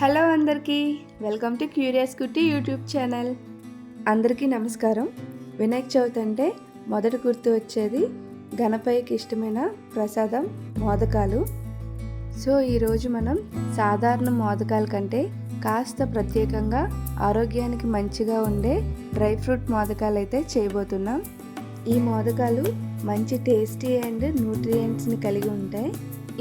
Hello అందరికీ welcome to curious Kutti YouTube channel. అందరికీ నమస్కారం. వినాయక చవితి అంటే మొదటి గుర్తు వచ్చేది గణపయ్యకి ఇష్టమైన ప్రసాదం మోదకాలు. సో ఈరోజు మనం సాధారణ మోదకాల కంటే కాస్త ప్రత్యేకంగా ఆరోగ్యానికి మంచిగా ఉండే డ్రై ఫ్రూట్ మోదకాలు అయితే చేయబోతున్నాం. ఈ మోదకాలు మంచి టేస్టీ అండ్ న్యూట్రియంట్స్ని కలిగి ఉంటాయి.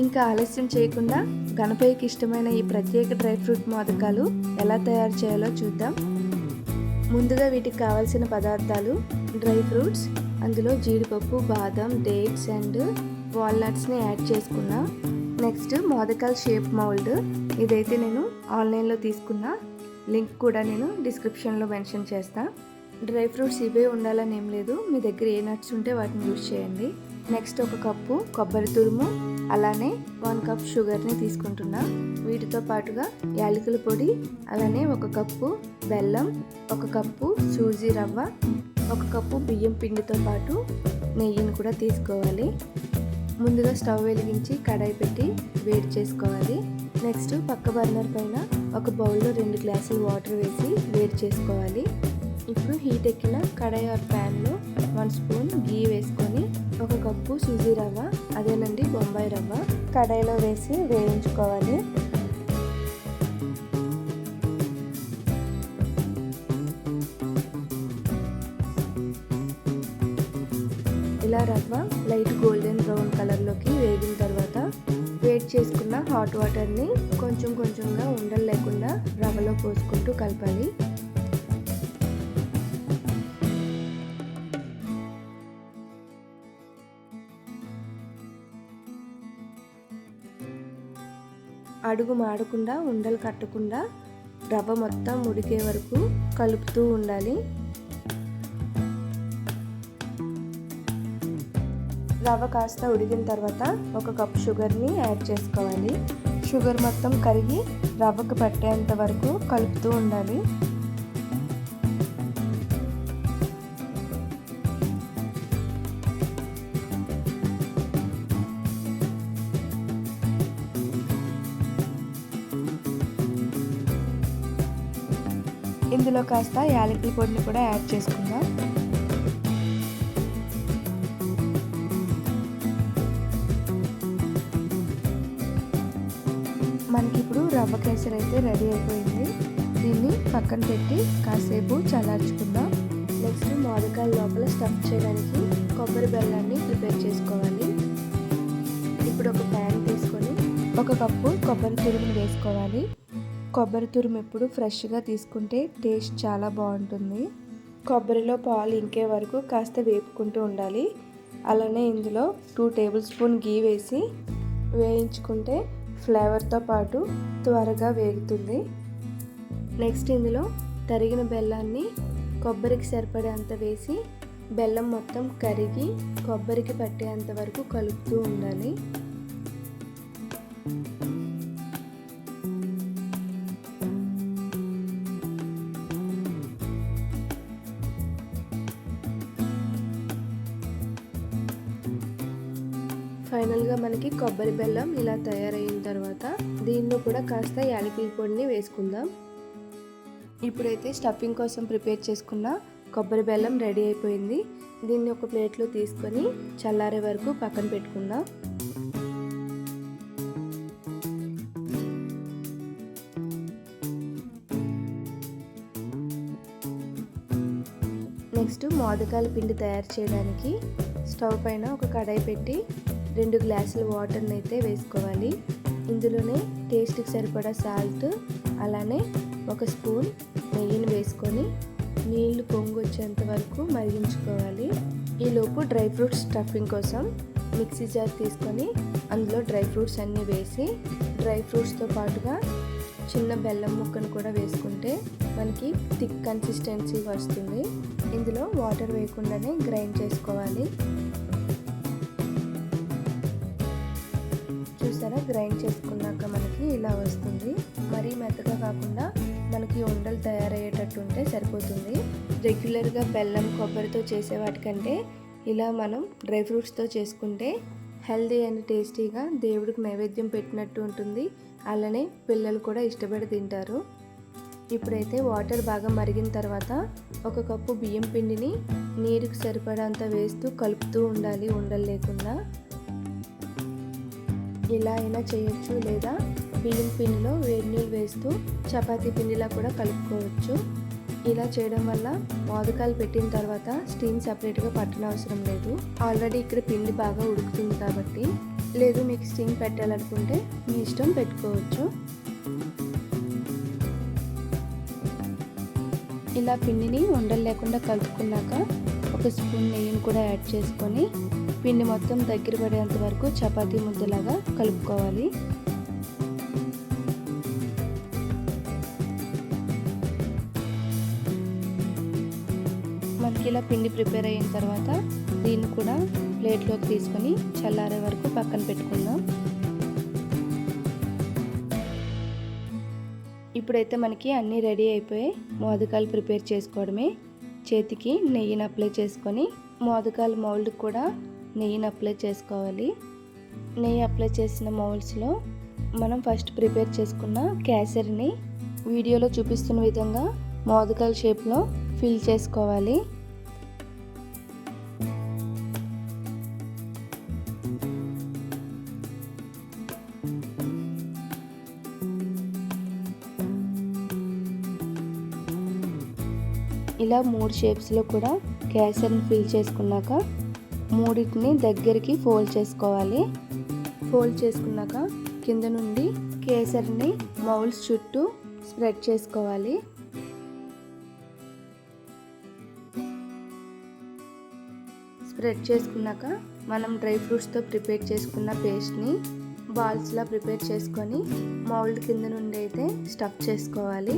ఇంకా ఆలస్యం చేయకుండా గణపయ్యకి ఇష్టమైన ఈ ప్రత్యేక డ్రై ఫ్రూట్ మోదకాలు ఎలా తయారు చేయాలో చూద్దాం. ముందుగా వీటికి కావాల్సిన పదార్థాలు డ్రై ఫ్రూట్స్ అందులో జీడిపప్పు బాదం డేట్స్ అండ్ వాల్నట్స్ని యాడ్ చేసుకున్నా నెక్స్ట్ మోదకాల షేప్ మౌల్డ్. ఇదైతే నేను ఆన్లైన్లో తీసుకున్న లింక్ కూడా నేను డిస్క్రిప్షన్లో మెన్షన్ చేస్తాను డ్రై ఫ్రూట్స్ ఇవే ఉండాలని ఏం లేదు. మీ దగ్గర ఏ నట్స్ ఉంటే వాటిని యూజ్ చేయండి. నెక్స్ట్ ఒక కప్పు కొబ్బరి తురుము అలానే వన్ కప్ షుగర్ని తీసుకుంటున్నా. వీటితో పాటుగా యాలకుల పొడి అలానే ఒక కప్పు బెల్లం ఒక కప్పు సూజీ రవ్వ ఒక కప్పు బియ్యం పిండితో పాటు నెయ్యిని కూడా తీసుకోవాలి. ముందుగా స్టవ్ వెలిగించి కడాయి పెట్టి వేడి చేసుకోవాలి. నెక్స్ట్ పక్క బర్నర్ పైన ఒక బౌల్లో రెండు గ్లాసులు వాటర్ వేసి వేడి చేసుకోవాలి. ఇప్పుడు హీట్ ఎక్కిన కడాయి ఆర్ ప్యాన్లో వన్ స్పూన్ గీ వేసుకొని ఒక కప్పు సూజీ రవ్వ అదేనండి బొంబాయి రవ్వ. కడాయిలో వేసి వేయించుకోవాలి. ఇలా రవ్వ లైట్ గోల్డెన్ బ్రౌన్ కలర్లోకి వేగిన తర్వాత వేడి చేసుకున్న హాట్ వాటర్ని కొంచెం కొంచెంగా ఉండలు లేకుండా రవ్వలో పోసుకుంటూ కలపాలి. అడుగు మాడకుండా ఉండలు కట్టకుండా రవ్వ మొత్తం ఉడికే వరకు కలుపుతూ ఉండాలి. రవ్వ కాస్త ఉడికిన తర్వాత ఒక కప్ షుగర్ని యాడ్ చేసుకోవాలి. షుగర్ మొత్తం కరిగి రవ్వకు పట్టేంత వరకు కలుపుతూ ఉండాలి. ఇందులో కాస్త యాలకుల పొడిని కూడా యాడ్ చేసుకుందాం. మనకి ఇప్పుడు రవ్వ కేసరి అయితే రెడీ అయిపోయింది. దీన్ని పక్కన పెట్టి కాసేపు చల్లార్చుకుందాం. నెక్స్ట్ మామిడికాయల లోపల స్టఫ్ చేయడానికి కొబ్బరి బెల్లాన్ని ప్రిపేర్ చేసుకోవాలి. ఇప్పుడు ఒక ప్యాన్ తీసుకొని ఒక కప్పు కొబ్బరి తురుము వేసుకోవాలి. కొబ్బరి తురుము ఎప్పుడు ఫ్రెష్గా తీసుకుంటే టేస్ట్ చాలా బాగుంటుంది. కొబ్బరిలో పాలు ఇంకే వరకు కాస్త వేపుకుంటూ ఉండాలి. అలానే ఇందులో టూ టేబుల్ స్పూన్ గీ వేసి వేయించుకుంటే ఫ్లేవర్తో పాటు త్వరగా వేగుతుంది. నెక్స్ట్ ఇందులో తరిగిన బెల్లాన్ని కొబ్బరికి సరిపడేంత వేసి బెల్లం మొత్తం కరిగి కొబ్బరికి పట్టేంత వరకు కలుపుతూ ఉండాలి. ఫైనల్గా మనకి కొబ్బరి బెల్లం ఇలా తయారైన తర్వాత దీనిలో కూడా కాస్త యాలకుల పొడిని వేసుకుందాం. ఇప్పుడైతే స్టఫింగ్ కోసం ప్రిపేర్ చేసుకున్న కొబ్బరి బెల్లం రెడీ అయిపోయింది. దీన్ని ఒక ప్లేట్లో తీసుకొని చల్లారే వరకు పక్కన పెట్టుకుందాం. నెక్స్ట్ మోదకాల పిండి తయారు చేయడానికి స్టవ్ పైన ఒక కడాయి పెట్టి రెండు గ్లాసుల వాటర్ని అయితే వేసుకోవాలి. ఇందులోనే టేస్ట్కి సరిపడా సాల్ట్ అలానే ఒక స్పూన్ నెయ్యిని వేసుకొని నీళ్ళు పొంగు వచ్చేంత వరకు మరిగించుకోవాలి. ఈలోపు డ్రై ఫ్రూట్స్ స్టఫింగ్ కోసం మిక్సీ జార్ తీసుకొని అందులో డ్రై ఫ్రూట్స్ అన్నీ వేసి డ్రై ఫ్రూట్స్తో పాటుగా చిన్న బెల్లం ముక్కను కూడా వేసుకుంటే మనకి థిక్ కన్సిస్టెన్సీ వస్తుంది. ఇందులో వాటర్ వేయకుండానే గ్రైండ్ చేసుకోవాలి. చూసారా? గ్రైండ్ చేసుకున్నాక మనకి ఇలా వస్తుంది. మరీ మెత్తగా కాకుండా మనకి ఉండలు తయారయ్యేటట్టు ఉంటే సరిపోతుంది. రెగ్యులర్గా బెల్లం కొబ్బరితో చేసే వాటికంటే ఇలా మనం డ్రై ఫ్రూట్స్తో చేసుకుంటే హెల్దీ అండ్ టేస్టీగా దేవుడికి నైవేద్యం పెట్టినట్టు ఉంటుంది. అలానే పిల్లలు కూడా ఇష్టపడి తింటారు. ఇప్పుడైతే వాటర్ బాగా మరిగిన తర్వాత ఒక కప్పు బియ్యం పిండిని నీరుకు సరిపడంత వేస్తూ కలుపుతూ ఉండాలి ఉండలు లేకుండా. ఇలా అయినా చేయొచ్చు లేదా బియ్యం పిండిలో వేడి నీళ్ళు వేస్తూ చపాతీ పిండిలా కూడా కలుపుకోవచ్చు. ఇలా చేయడం వల్ల మోదకాలు పెట్టిన తర్వాత స్టీమ్ సపరేట్గా పట్టనవసరం లేదు. ఆల్రెడీ ఇక్కడ పిండి బాగా ఉడుకుతుంది కాబట్టి లేదు మీకు స్టీమ్ పెట్టాలనుకుంటే మీ ఇష్టం పెట్టుకోవచ్చు. ఇలా పిండిని ఉండలు లేకుండా కలుపుకున్నాక ఒక స్పూన్ నెయ్యిని కూడా యాడ్ చేసుకొని పిండి మొత్తం దగ్గర పడేంత వరకు చపాతీ ముద్దలాగా కలుపుకోవాలి. మనకి ఇలా పిండి ప్రిపేర్ అయిన తర్వాత దీన్ని కూడా ప్లేట్లోకి తీసుకొని చల్లారే వరకు పక్కన పెట్టుకుందాం. ఇప్పుడైతే మనకి అన్నీ రెడీ అయిపోయి మోదకాలు ప్రిపేర్ చేసుకోవడమే. చేతికి నెయ్యిని అప్లై చేసుకొని మోదకాలు మౌల్డ్ కూడా నెయ్యిని అప్లై చేసుకోవాలి. నెయ్యి అప్లై చేసిన మౌల్స్లో మనం ఫస్ట్ ప్రిపేర్ చేసుకున్న క్యాసర్ని వీడియోలో చూపిస్తున్న విధంగా మోదకాల షేప్లో ఫిల్ చేసుకోవాలి. ఇలా మూడు షేప్స్లో కూడా క్యాసర్ని ఫిల్ చేసుకున్నాక మూడింటిని దగ్గరికి ఫోల్డ్ చేసుకోవాలి. ఫోల్డ్ చేసుకున్నాక కింద నుండి కేసరిని మౌల్స్ చుట్టూ స్ప్రెడ్ చేసుకోవాలి. స్ప్రెడ్ చేసుకున్నాక మనం డ్రై ఫ్రూట్స్తో ప్రిపేర్ చేసుకున్న పేస్ట్ని బాల్స్లా ప్రిపేర్ చేసుకొని మౌల్డ్ కింద నుండి అయితే స్టఫ్ చేసుకోవాలి.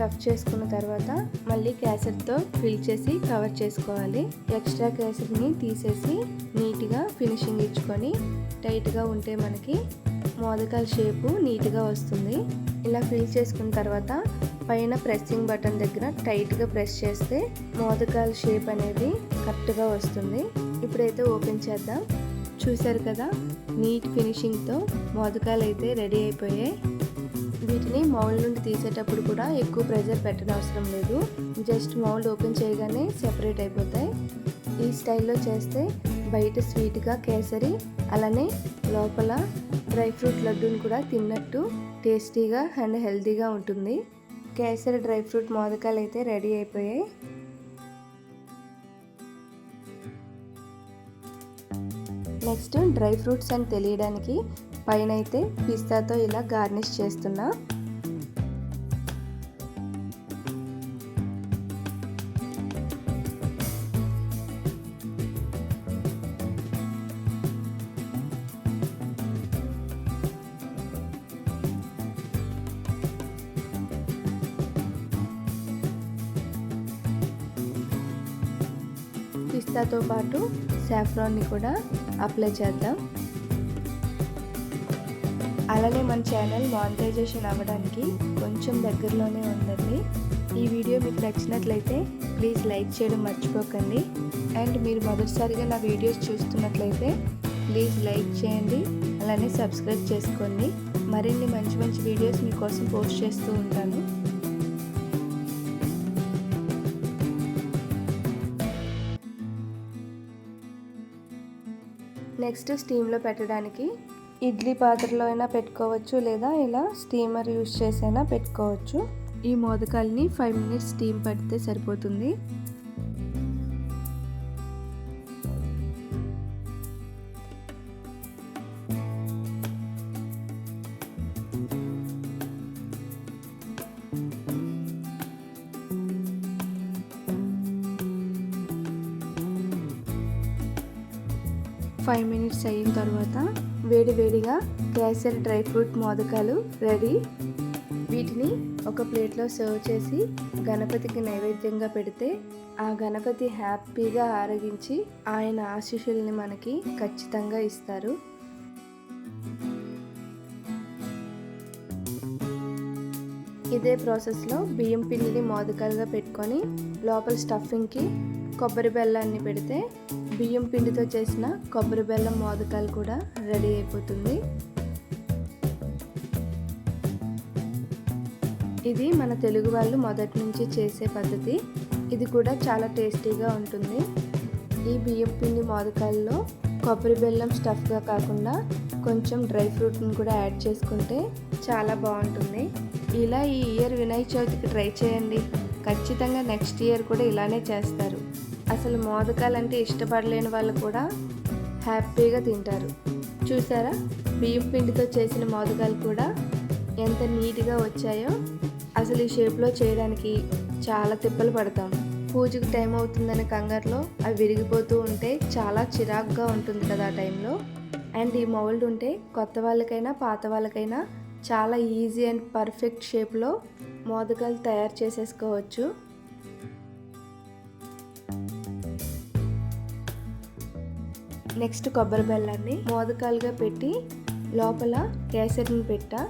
స్టఫ్ చేసుకున్న తర్వాత మళ్ళీ క్యాసెట్తో ఫిల్ చేసి కవర్ చేసుకోవాలి. ఎక్స్ట్రా క్యాసెట్ని తీసేసి నీట్గా ఫినిషింగ్ ఇచ్చుకొని టైట్గా ఉంటే మనకి మోదకాల షేపు నీట్గా వస్తుంది. ఇలా ఫిల్ చేసుకున్న తర్వాత పైన ప్రెస్సింగ్ బటన్ దగ్గర టైట్గా ప్రెస్ చేస్తే మోదకాల షేప్ అనేది కరెక్ట్గా వస్తుంది. ఇప్పుడైతే ఓపెన్ చేద్దాం. చూసారు కదా నీట్ ఫినిషింగ్తో మోదకాలు అయితే రెడీ అయిపోయాయి. వీటిని మౌల్ నుండి తీసేటప్పుడు కూడా ఎక్కువ ప్రెజర్ పెట్టనవసరం లేదు. జస్ట్ మౌల్ ఓపెన్ చేయగానే సెపరేట్ అయిపోతాయి. ఈ స్టైల్లో చేస్తే బయట స్వీట్గా కేసరి అలానే లోపల డ్రై ఫ్రూట్ లడ్డూని కూడా తిన్నట్టు టేస్టీగా అండ్ హెల్తీగా ఉంటుంది. కేసరి డ్రై ఫ్రూట్ మోదకాలు అయితే రెడీ అయిపోయాయి. నెక్స్ట్ డ్రై ఫ్రూట్స్ అని తెలియడానికి పైన అయితే పిస్తాతో ఇలా గార్నిష్ చేస్తున్నా. పిస్తాతో పాటు సాఫ్రాన్ని కూడా అప్లై చేద్దాం. అలానే మన ఛానల్ మానిటైజేషన్ అవ్వడానికి కొంచెం దగ్గరలోనే ఉందండి. ఈ వీడియో మీకు నచ్చినట్లయితే ప్లీజ్ లైక్ చేయడం మర్చిపోకండి. అండ్ మీరు మొదటిసారిగా నా వీడియోస్ చూస్తున్నట్లయితే ప్లీజ్ లైక్ చేయండి. అలానే సబ్స్క్రైబ్ చేసుకోండి. మరిన్ని మంచి మంచి వీడియోస్ మీకోసం పోస్ట్ చేస్తూ ఉంటాను. నెక్స్ట్ స్టీమ్లో పెట్టడానికి ఇడ్లీ పాత్రలో అయినా పెట్టుకోవచ్చు లేదా ఇలా స్టీమర్ యూస్ చేసైనా పెట్టుకోవచ్చు. ఈ మోదకాల్ని ఫైవ్ మినిట్స్ స్టీమ్ పడితే సరిపోతుంది. ఫైవ్ మినిట్స్ అయిన తర్వాత వేడి వేడిగా కేసరి డ్రై ఫ్రూట్ మోదకాలు రెడీ. వీటిని ఒక ప్లేట్లో సర్వ్ చేసి గణపతికి నైవేద్యంగా పెడితే ఆ గణపతి హ్యాపీగా ఆరగించి ఆయన ఆశీస్సుల్ని మనకి ఖచ్చితంగా ఇస్తారు. ఇదే ప్రాసెస్లో బియ్యం పిండిని మోదకాలుగా పెట్టుకొని లోపల స్టఫింగ్కి కొబ్బరి బెల్లాన్ని పెడితే బియ్యం పిండితో చేసిన కొబ్బరి బెల్లం మోదకాలు కూడా రెడీ అయిపోతుంది. ఇది మన తెలుగు వాళ్ళు మొదటి నుంచి చేసే పద్ధతి. ఇది కూడా చాలా టేస్టీగా ఉంటుంది. ఈ బియ్యం పిండి మోదకాల్లో కొబ్బరి బెల్లం స్టఫ్గా కాకుండా కొంచెం డ్రై ఫ్రూట్ని కూడా యాడ్ చేసుకుంటే చాలా బాగుంటుంది. ఇలా ఈ ఇయర్ వినాయక చవితికి ట్రై చేయండి. ఖచ్చితంగా నెక్స్ట్ ఇయర్ కూడా ఇలానే చేస్తారు. అసలు మోదకాలంటే ఇష్టపడలేని వాళ్ళు కూడా హ్యాపీగా తింటారు. చూసారా? బియ్యం పిండితో చేసిన మోదకాలు కూడా ఎంత నీట్గా వచ్చాయో అసలు ఈ షేప్లో చేయడానికి చాలా తిప్పలు పడతాం. పూజకు టైం అవుతుందనే కంగారులో అవి విరిగిపోతూ ఉంటే చాలా చిరాకుగా ఉంటుంది కదా ఆ టైంలో. అండ్ ఈ మౌల్డ్ ఉంటే కొత్త వాళ్ళకైనా పాత వాళ్ళకైనా చాలా ఈజీ అండ్ పర్ఫెక్ట్ షేప్లో మోదకాలు తయారు చేసేసుకోవచ్చు. నెక్స్ట్ కొబ్బరి బెల్లాన్ని మోదకాలుగా పెట్టి లోపల కేసరిని పెట్టా.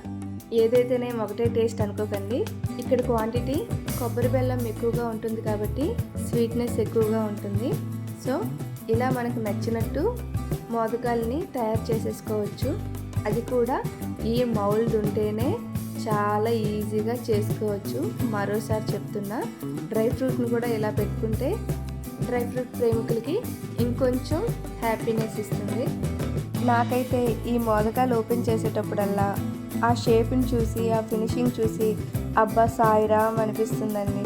నేను ఒకటే టేస్ట్ అనుకోకండి. ఇక్కడ క్వాంటిటీ కొబ్బరి బెల్లం ఎక్కువగా ఉంటుంది కాబట్టి స్వీట్నెస్ ఎక్కువగా ఉంటుంది. సో ఇలా మనకు నచ్చినట్టు మోదకాలని తయారు చేసేసుకోవచ్చు. అది కూడా ఈ మౌల్డ్ ఉంటేనే చాలా ఈజీగా చేసుకోవచ్చు. మరోసారి చెప్తున్నా డ్రై ఫ్రూట్ని కూడా ఇలా పెట్టుకుంటే డ్రై ఫ్రూట్ ప్రేమికులకి ఇంకొంచెం హ్యాపీనెస్ ఇస్తుంది. నాకైతే ఈ మోదకాలు ఓపెన్ చేసేటప్పుడల్లా ఆ షేప్ని చూసి ఆ ఫినిషింగ్ చూసి అబ్బా సాయిరామ్ అనిపిస్తుందండి.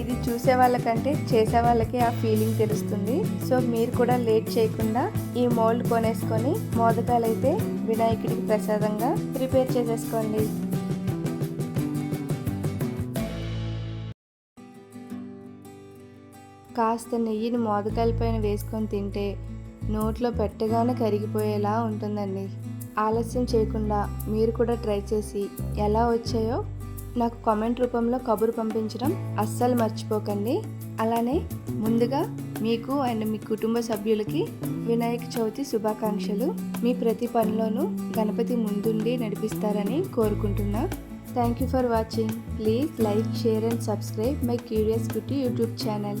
ఇది చూసే వాళ్ళకంటే చేసే వాళ్ళకి ఆ ఫీలింగ్ తెలుస్తుంది. సో మీరు కూడా లేట్ చేయకుండా ఈ మోల్డ్ కొనేసుకొని మోదకాలు అయితే వినాయకుడికి ప్రసాదంగా ప్రిపేర్ చేసేసుకోండి. కాస్త నెయ్యిని మోదకాయలపైన వేసుకొని తింటే నోట్లో పెట్టగానే కరిగిపోయేలా ఉంటుందండి. ఆలస్యం చేయకుండా మీరు కూడా ట్రై చేసి ఎలా వచ్చాయో నాకు కామెంట్ రూపంలో కబురు పంపించడం అస్సలు మర్చిపోకండి. అలానే ముందుగా మీకు అండ్ మీ కుటుంబ సభ్యులకి వినాయక చవితి శుభాకాంక్షలు. మీ ప్రతి పనిలోనూ గణపతి ముందుండి నడిపిస్తారని కోరుకుంటున్నా. Thank you for watching please like share and subscribe my curious Kutti YouTube channel